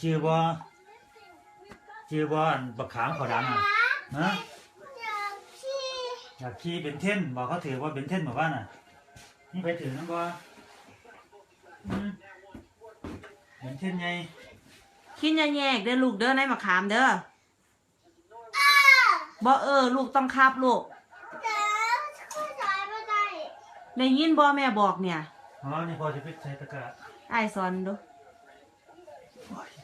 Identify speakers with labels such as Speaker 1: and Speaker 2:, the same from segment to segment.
Speaker 1: ชื่อบ่ชื่อบ่อันบักขามเขาดังอะฮะ
Speaker 2: อยากขี่
Speaker 1: อยากขี่เป็นเท่นบอกเขาถือว่าเป็นเท่นหมู่บ้านน่ะนี่ไปถือน้ำบ่อืมเป็นเท่นไง
Speaker 3: คิดแยกๆเด้อลูกเด้อในมะขามเด้อ
Speaker 2: อ้า
Speaker 3: บ่เออ ลูกต้องครับลูก
Speaker 2: แต่เข้าใจไม่ได้
Speaker 3: ได้ยินบ่แม่บอกเนี่ย
Speaker 1: อ๋อนี่พอจะไปใช้ตะกร้า
Speaker 3: ไอ้ายสอนดู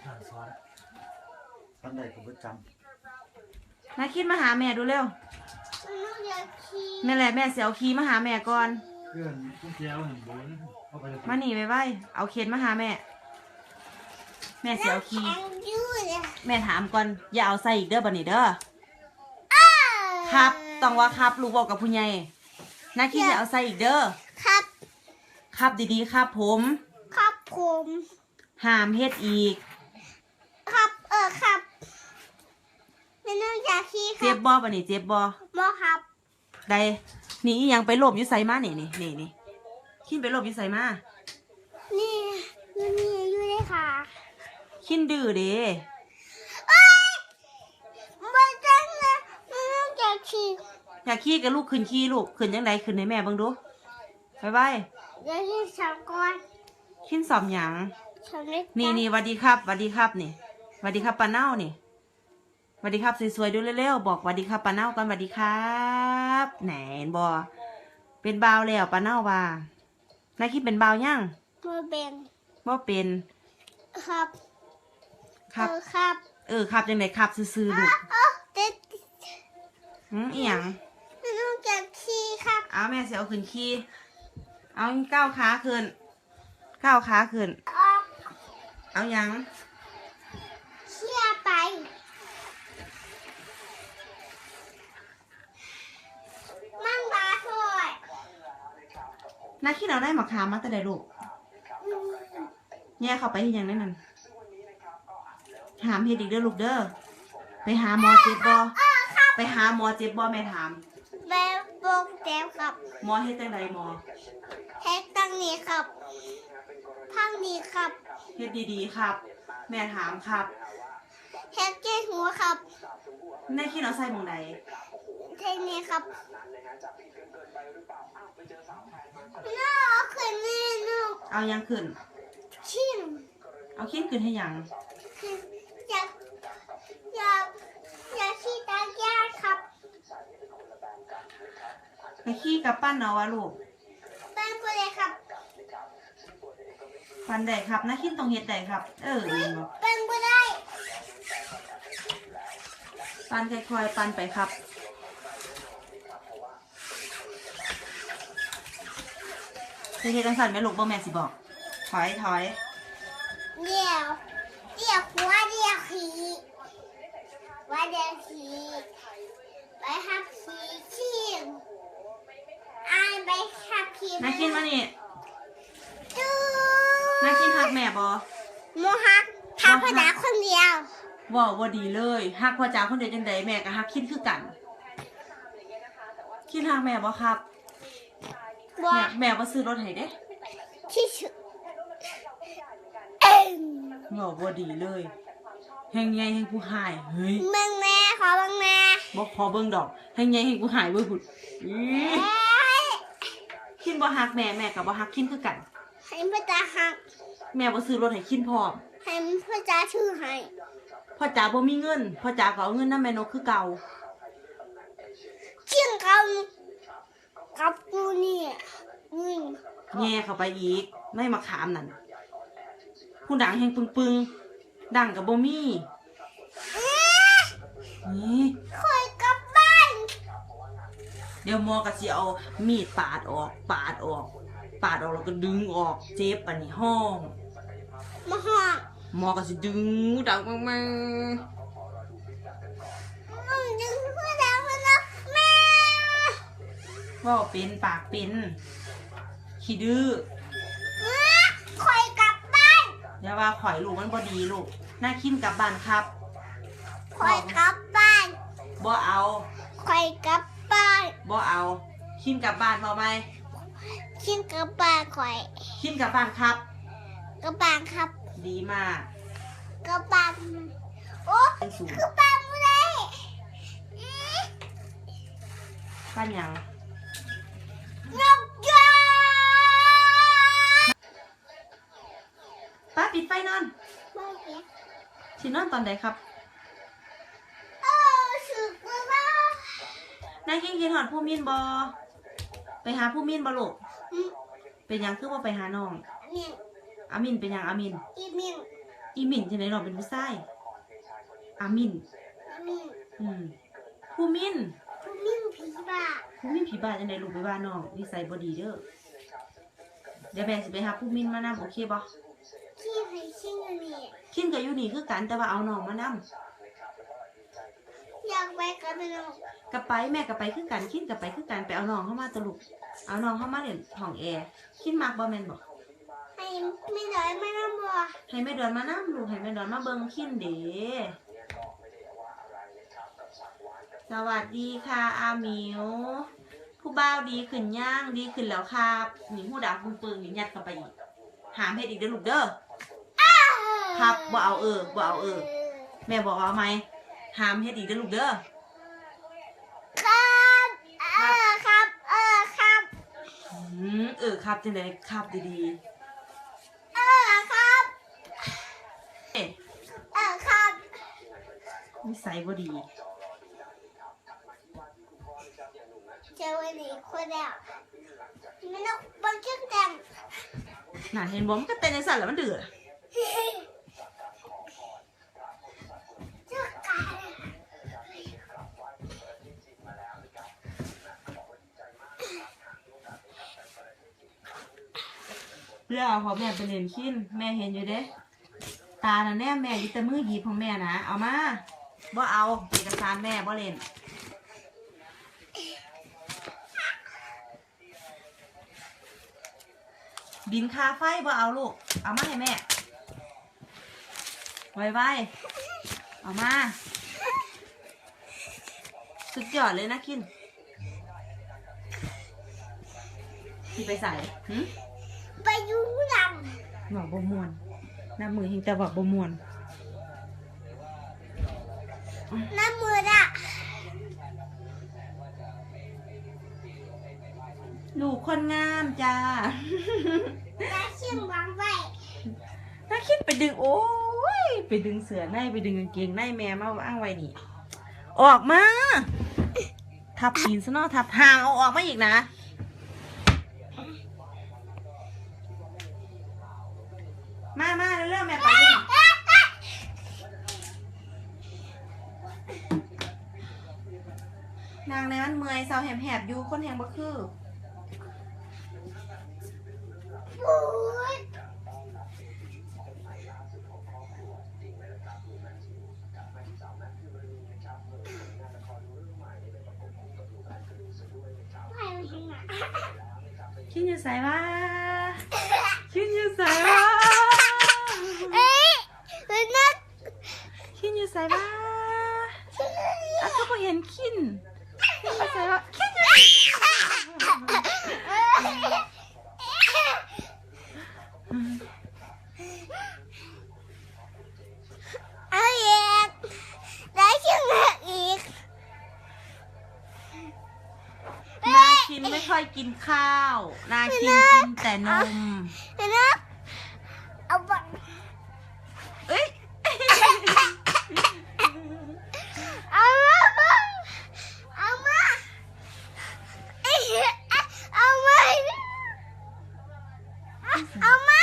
Speaker 1: โอ้ยทานซ้อนซ้อนได้ก็บ่จ
Speaker 3: นาคิดมาหาแม่ดูเร็ว
Speaker 2: หนูอยากขี่
Speaker 3: แม่แหละแม่เสียวคีมาหาแม่ก่อนำ
Speaker 1: เพื่อนคุณเจ้าเห็นบุญเอาไปเลย
Speaker 3: มาหนีไปไว้เอาเข็นมาหาแม่ แม่เสียวคี
Speaker 2: แข็งอยู่เลย
Speaker 3: แม่ถามก่อนอย่าเอาใส่อีกเด้อบัดนี้เด้อ
Speaker 2: อ้า
Speaker 3: ครับ ต้องว่าครับลูกบอกกับผู้ใหญ่นาคิดอย่าเอาใส่อีกเด้อ
Speaker 2: ครับ
Speaker 3: ครับดีๆครับผม
Speaker 2: ครับผม
Speaker 3: ห้ามเฮ็ดอีก
Speaker 2: ครับเออครับหนูอยากขี่ค
Speaker 3: เจ็
Speaker 2: รั
Speaker 3: บบบ่บัดนี้เจ็บบ่
Speaker 2: บอครับ
Speaker 3: ได้นี่อีหยังไปหลบอยู่ไสมานี่นี่นี่นี่ขินไปหลบอยู่ไสมา
Speaker 2: นี่มันมีอยู่เลยค่ะ
Speaker 3: ขินดื้อเด้
Speaker 2: เอ้ยไม่จังเลยหนูอยากขี่
Speaker 3: อยากขี่กับลูกขึ้นขี่ลูกขึ้นจังไดขึ้นให้แม่เบิ่งดูไปไว้
Speaker 2: อยากขี่สองก้อน
Speaker 3: ขินสอบหยัง
Speaker 2: สองเล็ก
Speaker 3: นี่นี่หวัดดีครับหวัดดีครับนี่ หวัดดีครับปาเน่านี่หวัดดีครับสวยๆดูเร็วๆบอกหวัดดีครับปาเน่าก่อนหวัดดีครับแหนนบอเป็นบ่าวแล้วปาเน่าว่านายคิดเป็นบ่าวยัง
Speaker 2: มือเบง
Speaker 3: บ่เป็น
Speaker 2: ครับ
Speaker 3: ครับ
Speaker 2: เออครับ
Speaker 3: เออครับจังไดครับซื่อๆลูก
Speaker 2: เออเด็ด
Speaker 3: หืมอีหยัง
Speaker 2: หนูอยากขี่ครับ
Speaker 3: เอาแม่เสียเอาขึ้นขี้เอาก้าวขาขึ้นก้าวขาขึ้น
Speaker 2: ออก
Speaker 3: เอาหยัง
Speaker 2: เชี่ยไปมั่งบาช่วย
Speaker 3: นาคิดเอาได้หมะขามมาแต่ใดลูกแย่เข้าไปที่ยังนั่นนั่นหามเฮ็ดอีกเด้อลูกเด้อไปหาหมอเจ็บบ่
Speaker 2: เออครับ
Speaker 3: ไปหาหมอเจ็บบ่แม่ถาม
Speaker 2: แบบโปงแต้วครับ
Speaker 3: หมอเฮ็ดจังใดหมอ
Speaker 2: เฮ็ดตั้งนี้ครับพังนี้ครับ
Speaker 3: เฮ็ดดีๆครับ แม่ถามครับ
Speaker 2: เฮ็ดเจ้หัวครับ
Speaker 3: แม่คิดเอาใส่หมองใด
Speaker 2: เทนี้ครับน้าขึ้นนี่น้อง
Speaker 3: เอายังขึ้น
Speaker 2: ชิม
Speaker 3: เอาขิ้นขึ้นให้ยัง
Speaker 2: คืออยากอยากอยากขี่ตากยาครับ
Speaker 3: ไปขี้กับปั้นเอาวะลูก
Speaker 2: เป็นผู้ใดครับ
Speaker 3: ปั้นได้ครับนาคิดต้องเฮ็ดได้ครับ เออเองบ่
Speaker 2: เป็นผู้ใด
Speaker 3: ปั้นค่อยๆปั้นไปครับ เฮ็ดจังซั่นแม่ลูกบ่แม่สิบอก ถอยถอย
Speaker 2: เดี๋ยวเดี๋ยวหัวเดี๋ยวขีว่าเดี๋ยวขีไปหับขี่ชิมอายไปหับขี่
Speaker 3: นาคิดมานี่
Speaker 2: จู
Speaker 3: นาคิดฮักแม่บ่
Speaker 2: โมฮักทำพนักคนเดียว
Speaker 3: ว้าวบ่ดีเลยฮักพ่อจ๋าคนเดียวจังใดแม่ก็ฮักคิดคือกัน คิดฮักแม่บ่ครับ
Speaker 2: ว่า
Speaker 3: แม่แม่บ่ซื้อรถให้เด้
Speaker 2: ที่สุดเอ็ม
Speaker 3: ว้าวบ่ดีเลยแฮงใหญ่แฮงผู้หายเฮ้ย
Speaker 2: เมืองแม่ขอเมืองแม่
Speaker 3: บ่พอเบิ่งดอกแฮงใหญ่แฮงผู้หายเบิ่งพุ่นอี๋
Speaker 2: เอ้ย
Speaker 3: คิดบ่ฮักแม่แม่ก็บ่ฮักคิดคือกัน
Speaker 2: ให้พระเจ้าหัก
Speaker 3: แม่บ่ซื้อรถให้คิดพร้อม
Speaker 2: ให้พระเจ้าชื่อให้
Speaker 3: พ่อจ๋าบ่มีเงินพ่อจ๋าก็เอาเงินนำแม่นกคือเก่า
Speaker 2: เชี่ยงกับ กับกูนี่นี่
Speaker 3: แย่เข้าไปอีกไม่มาขามนั่นผู้ดังแฮงปึงๆดังก็บ่มี
Speaker 2: เอ๊ะ
Speaker 3: นี่
Speaker 2: คอยกลับบ้าน
Speaker 3: เดี๋ยวหมอก็สิเอามีดปาดออกปาดออก ปาดออกแล้วก็ดึงออกเจ็บอันนี้ห้อง
Speaker 2: มาห้อง
Speaker 3: หมอก็สิดึงดังมาก
Speaker 2: มึ
Speaker 3: ว่าเป็นปากเป็นขี้ดื้อ
Speaker 2: เอ๊ะคอยกลับบ้าน
Speaker 3: อย่าว่าข่อยลูกมันบ่ดีลูกน่าคินกลับบ้านครับ
Speaker 2: คอยกลับบ้าน
Speaker 3: บ่เอา
Speaker 2: คอยกลับบ้าน
Speaker 3: บ่เอาคินกลับบ้านพอไหม
Speaker 2: ชิงกลับบ้านคอย
Speaker 3: คินกลับบ้านครับ
Speaker 2: กลับบ้านครับ
Speaker 3: ดีมาก
Speaker 2: กระปังโอ้
Speaker 3: เป็นสูง
Speaker 2: กระปังเลยอี
Speaker 3: ปั้นหยัง
Speaker 2: นกยา
Speaker 3: ป้าปิดไฟนอน
Speaker 2: ไม่เห็น
Speaker 3: สินอนตอนใดครับ
Speaker 2: เออสึกว่า
Speaker 3: นายกินกินหอดผู้มินบอไปหาผู้มินบอลูก
Speaker 2: อืม
Speaker 3: เป็นหยังคือว่าไปหาน้อง
Speaker 2: มิน
Speaker 3: อามินเป็นหยังอามิน
Speaker 2: อีมิน
Speaker 3: อีมินจะไหนน้องเป็นผู้ชายอามิน
Speaker 2: มิน
Speaker 3: อืมผู้มิน
Speaker 2: ผู้มินผีบ้า
Speaker 3: ผู้มินผีบ้าจะไหนลูกไปว่าน้องนิสัยบ่ดีเด้อเดี๋ยวแม่สิไปหาผู้มินมานำโอเคบ่
Speaker 2: ที่ให้ชิงอันนี้
Speaker 3: คินกับอยู่นี่คือกันแต่ว่าเอาน้องมานำ
Speaker 2: อยากไปกับน้อง
Speaker 3: กับไปแม่กับไปคือกันคินกับไปคือกันไปเอาน้องเข้ามาตลุกเอาน้องเข้ามาเล่นห้องแอร์คินมักบ่แม่นบ่
Speaker 2: ให้ไม่น้อยไม่น้ำบัว
Speaker 3: ให้แม่ดอนมานำลูกให้แม่ดอนมาเบิ่งคินเด้ สวัสดีค่ะอาหมิว ผู้บ่าวดีขึ้นย่างดีขึ้นแล้วครับนี่หูดับหูปึงนี่ยัดเข้าไปอีก หามเฮ็ดอีกเด้อลูกเด้อครับบ่เอาเออบ่เอาเออ แม่บอกว่าเอาไหมหามเฮ็ดอีกเด้อลูกเด้อ
Speaker 2: ครับเออครับเออครับ
Speaker 3: อืมเออครับจังได๋ครับดี
Speaker 2: เออครับ
Speaker 3: ๆเอ๊ะ
Speaker 2: เออครับ
Speaker 3: นิสัยบ่ดี
Speaker 2: เจอวันนี้คนแล้วม่ต้องบังเคับแต่ง
Speaker 3: น่าเห็นบ่มันก็เต้นในสั่นแล้วมันเดื้อ
Speaker 2: เร
Speaker 3: เพื่อเอาขอแม่ไปเล่นคินแม่เห็นอยู่เด้ ตาน่ะแน่แม่อยู่แต่มือหยิบของแม่นะเอามาบ่เอาเอกสารแม่บ่เล่น บินค่าไฟบ่เอาลูก เอามาให้แม่ ไวไวๆเอามา สุดยอดเลยนะคินที่ไปใส่หึ
Speaker 2: ไปอยูด
Speaker 3: หนอกบมวนหน้ามือเห็นแต่ว่าบมวนำ
Speaker 2: น้ำมืออะ
Speaker 3: ลูกคนงามจ้า
Speaker 2: น้าชิมวางไว้
Speaker 3: ถ้าคิดไปดึงโอ้ยไปดึงเสือในไปดึงกางเกงในแม่มาอ้างไว้นี่ ออกมา ทับปีนซะเนาะทับห่างเอาออกมาอีกนะมามาเร็วๆแม่ไปดินางในมันเมื่อยเศร้าแหบๆอยู่คนแหงบ่คือ
Speaker 2: ปูดไปทางไหน
Speaker 3: คิดอยู่ใส่ว่าคิดอยู่ใส่ว่า
Speaker 2: เอ้ยเฮ้ยนัก
Speaker 3: คิดอยู่ใส่ว่าอ้าวก็บ่เห็นคินคิดอยู่ใส่ว่าคิดอยู่
Speaker 2: เอาอีกได้ชิมอีก
Speaker 3: นาคินไม่ค่อยกินข้าว นาคินกินแต่นม
Speaker 2: เดี๋ยวนะเอาไป
Speaker 3: เอ้ย
Speaker 2: เอามาเอามาเอ้ยเอามาเอามา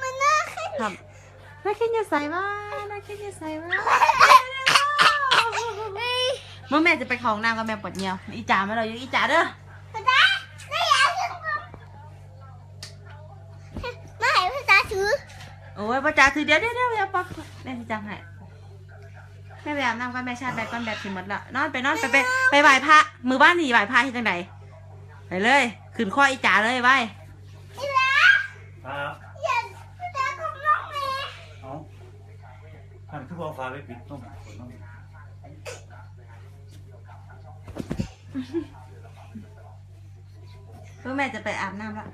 Speaker 2: มันน่าขึ้น
Speaker 3: ครับนาคินอยู่ใส่ว่านาคินอยู่ใส่ว่า
Speaker 2: เอ้ย
Speaker 3: เมื่อแม่จะไปของนางกับแม่ปวดเงียวอีจ๋ามาเราอยู่อีจ๋าเด้อ
Speaker 2: ภาษาไม่อยากถึงไม่ให้ภาษาถือ
Speaker 3: โอ้ยป้าจ๋าถือเดี๋ยวเดี๋ยวเดี๋ยวเดี๋ยวป๊อปแม่สิจังให้แม่ไปอาบน้ำกันแม่ชาติแบตก่อนแบตสิหมดละนอนไปนอนไปไปไปไหว้พระมือบ้านนี่ไหว้พระที่จังใดไปเลยขึ้นข้ออีจ๋าเลยไหว้
Speaker 2: อีหลา
Speaker 1: ครับ
Speaker 2: อยากภาษาของน้องแม่
Speaker 1: เอาอันคือพอฟ้าไปปิดต้มฝนต้อง
Speaker 3: เพื่อแม่จะไปอาบน้ำละ